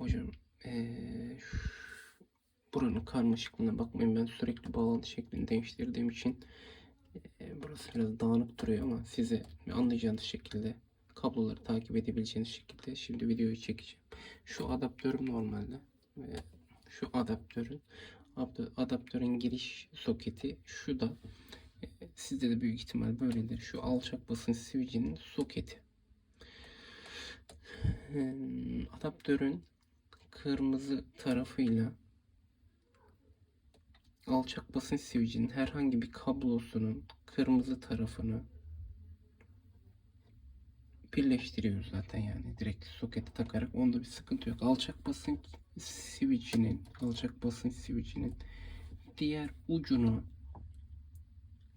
Hocam şu- buranın karmaşıklığına bakmayın ben sürekli bağlantı şeklini değiştirdiğim için eee, burası biraz dağınık duruyor ama size anlayacağınız şekilde kabloları takip edebileceğiniz şekilde şimdi videoyu çekeceğim. Şu adaptörüm normalde ve şu adaptörün adap- adaptörün giriş soketi şu da eee, sizde de büyük ihtimal böyledir. Şu alçak basınç switch'inin soketi. Adaptörün kırmızı tarafıyla alçak basınç switch'in herhangi bir kablosunun kırmızı tarafını birleştiriyoruz zaten yani direkt sokete takarak onda bir sıkıntı yok. Alçak basınç switch'inin alçak basınç switch'inin diğer ucunu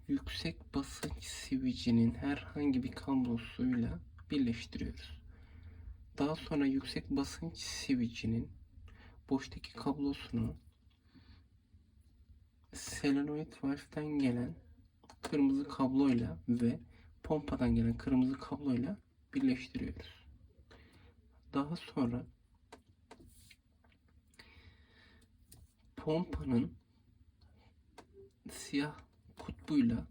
yüksek basınç switch'inin herhangi bir kablosuyla birleştiriyoruz. Daha sonra yüksek basınç switch'inin boştaki kablosunu solenoid valve'den gelen kırmızı kabloyla ve pompadan gelen kırmızı kabloyla birleştiriyoruz. Daha sonra pompanın siyah kutbuyla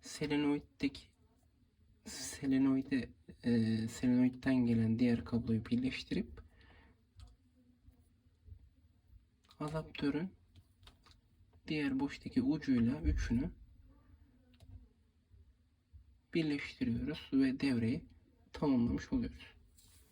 selenoiddeki selenoide e, selenoidden gelen diğer kabloyu birleştirip adaptörün diğer boştaki ucuyla üçünü birleştiriyoruz ve devreyi tamamlamış oluyoruz.